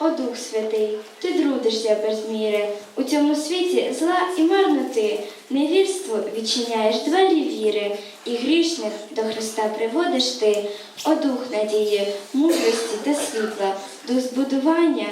О Дух Святий, ти трудишся без міри. У цьому світі зла і марноти. Невірству відчиняєш двері віри, і грішних до Христа приводиш ти. О Дух надії, мудрості та світла, дух збудування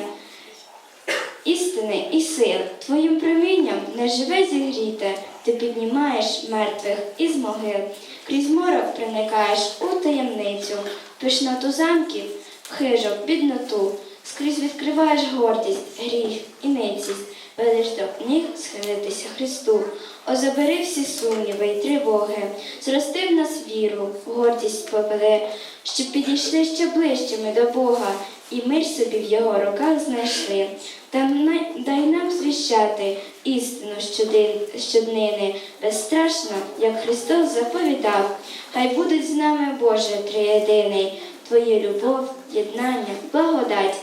істини і сил. Твоїм промінням не живе зігріте, ти піднімаєш мертвих із могил, крізь морок проникаєш у таємницю, пишноту замків, хижок, бідноту, скрізь відкриваєш гордість, гріх і ницість, ведеш до ніг схилитися Христу. О, забери всі сумніви й тривоги, зрости в нас віру, гордість повели, щоб підійшли ще ближчими до Бога, і мир собі в його руках знайшли. Та дай нам звіщати істину щоднини, безстрашно, як Христос заповідав. Хай будуть з нами Боже триєдиний, Твоя любов, єднання, благодать.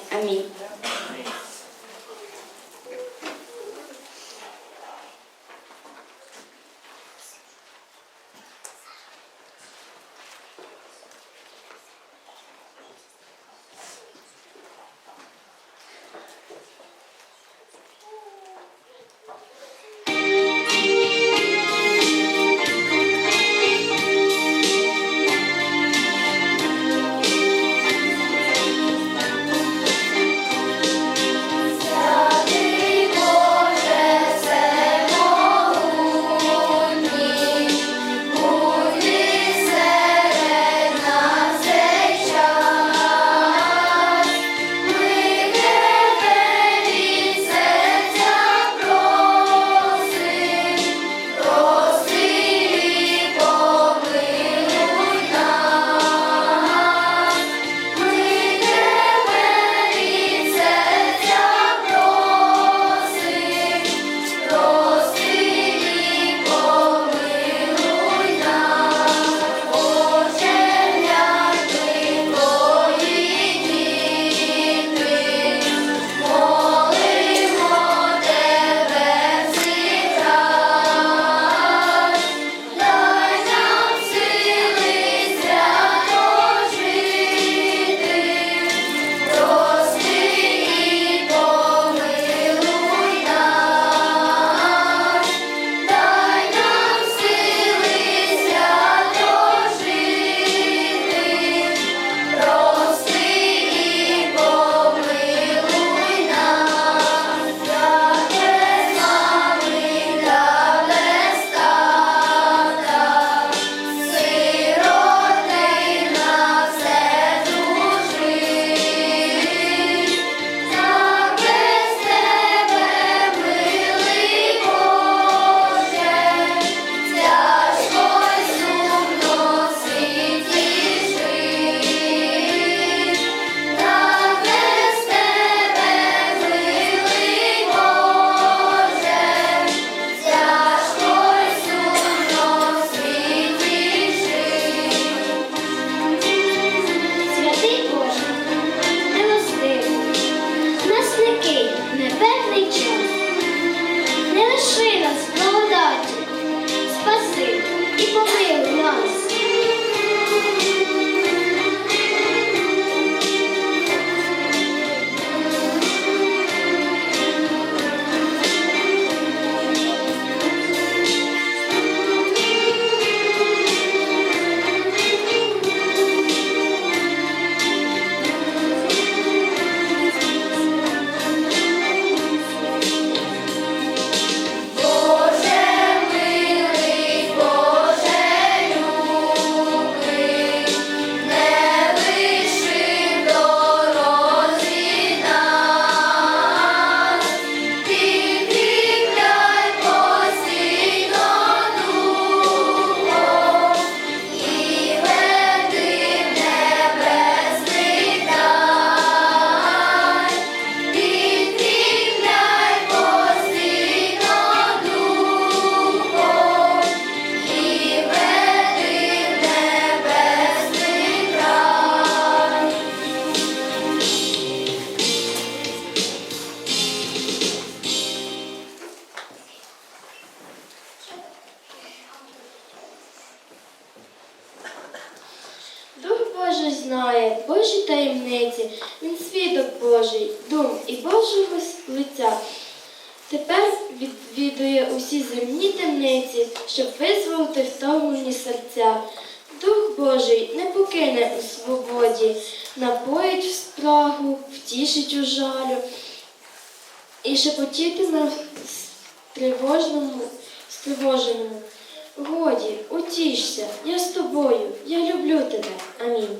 Боже знає Божі таємниці, Він свідок Божий, дум і Божого лиця. Тепер відвідує усі земні темниці, щоб визволити втомлені серця. Дух Божий не покине у свободі, напоїть в спрагу, втішить у жалю і шепотітиме тривожному, стривоженому. Годі, утішся, я з тобою, я люблю тебе. Амінь.